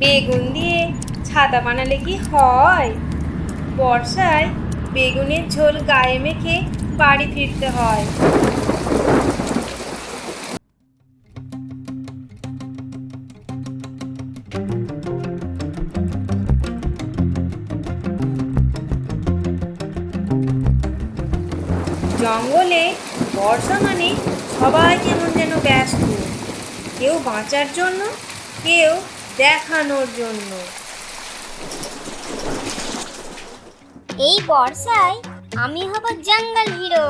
বেগুন দিয়ে ছাতা বানালে কি হয়? বর্ষায় বেগুনের ঝোল গায়ে মেখে বাড়ি ফিরতে হয়। জঙ্গলে বর্ষা মানে সবাই কেমন যেন ব্যস্ত। কেউ বাঁচার জন্য, কেউ দেখানোর জন্য। এই বর্ষায় আমি হব জঙ্গল হিরো।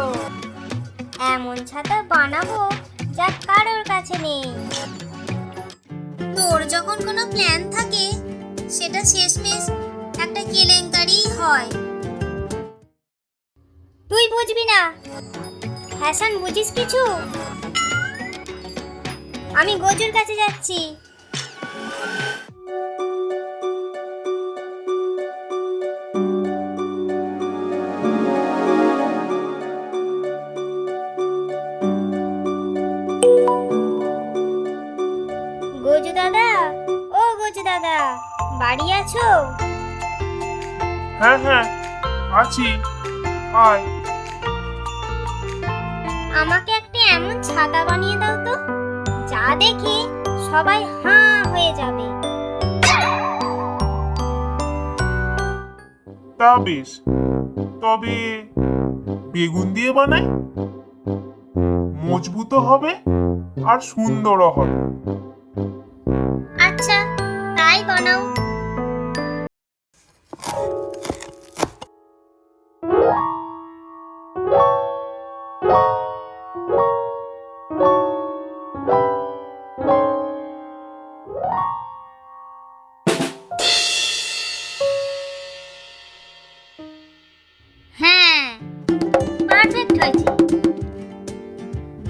এমন ছাতা বানাবো যা কারোর কাছে নেই। তোর যখন কোনো প্ল্যান থাকে, সেটা শেষমেশ একটা কেলেঙ্কারি হয়। তুই বুঝবি না। ফ্যাশন বুঝিস কিছু? আমি গজুর কাছে যাচ্ছি। গজু দাদা ও গজু দাদা বাড়ি আছো? হ্যাঁ হ্যাঁ আছি। আয়। আমাকে একটা এমন ছাতা বানিয়ে দাও তো যা দেখে। সবাই হাঁ হয়ে যাবে। তা বেশ। তবে বেগুন দিয়ে বানাই? মজবুত হবে আর সুন্দরও হবে।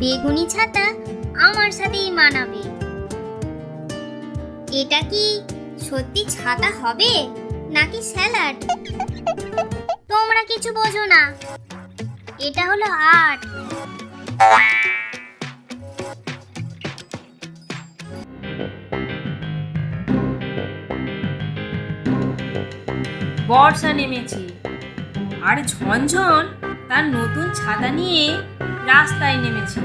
বেগুনি ছাতা আমার সাথেই মানাবে। এটা কি সত্যি ছাতা হবে নাকি স্যালাড? তোমরা কিছু বোঝো না। এটা হলো আর্ট। বর্ষা নেমেছে। আর ঝনঝন, তার নতুন ছাতা নিয়ে রাস্তায় নেমেছে।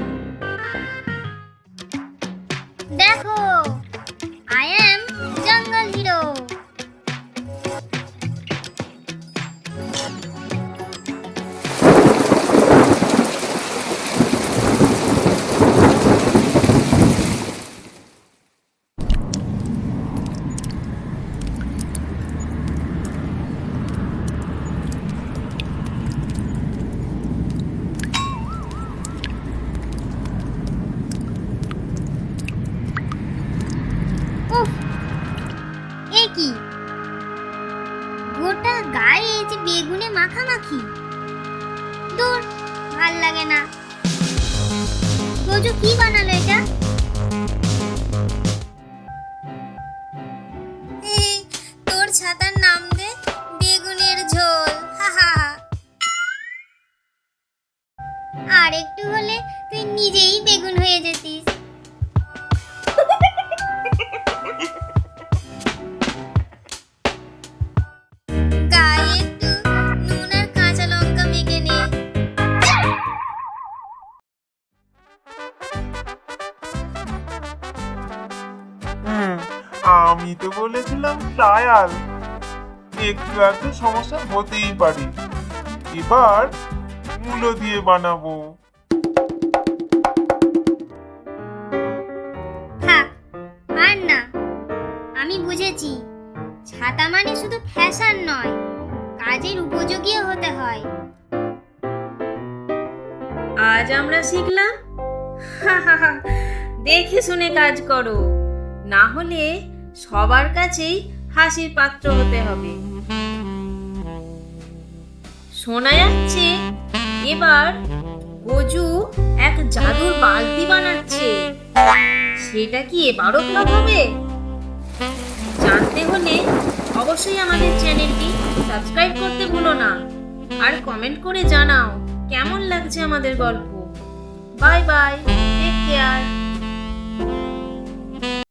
উফ। এ কি? গোটা গায়ে যে বেগুনে মাখামাখি। দূর, ভালো লাগে না। রোজু কি বানালো এটা? আমি তো বলেছিলাম ট্রায়াল। একটু একটু সমস্যা হতেই পারে। এবার মূলো দিয়ে বানাবো। থাক আর না। আমি বুঝেছি ছাতা মানে শুধু ফ্যাশন নয় কাজের উপযোগীও হতে হয়। আজ আমরা শিখলাম? দেখে শুনে কাজ করো। না হলে সবার কাছেই হাসির পাত্র হতে হবে। শোনা যাচ্ছে, এবার গজু এক জাদুর বালতি বানাচ্ছে। সেটা কি এবারও ক্লাব হবে? জানতে হলে অবশ্যই আমাদের চ্যানেলটি সাবস্ক্রাইব করতে ভুলো না। আর কমেন্ট করে জানাও, কেমন লাগছে আমাদের গল্প? Bye bye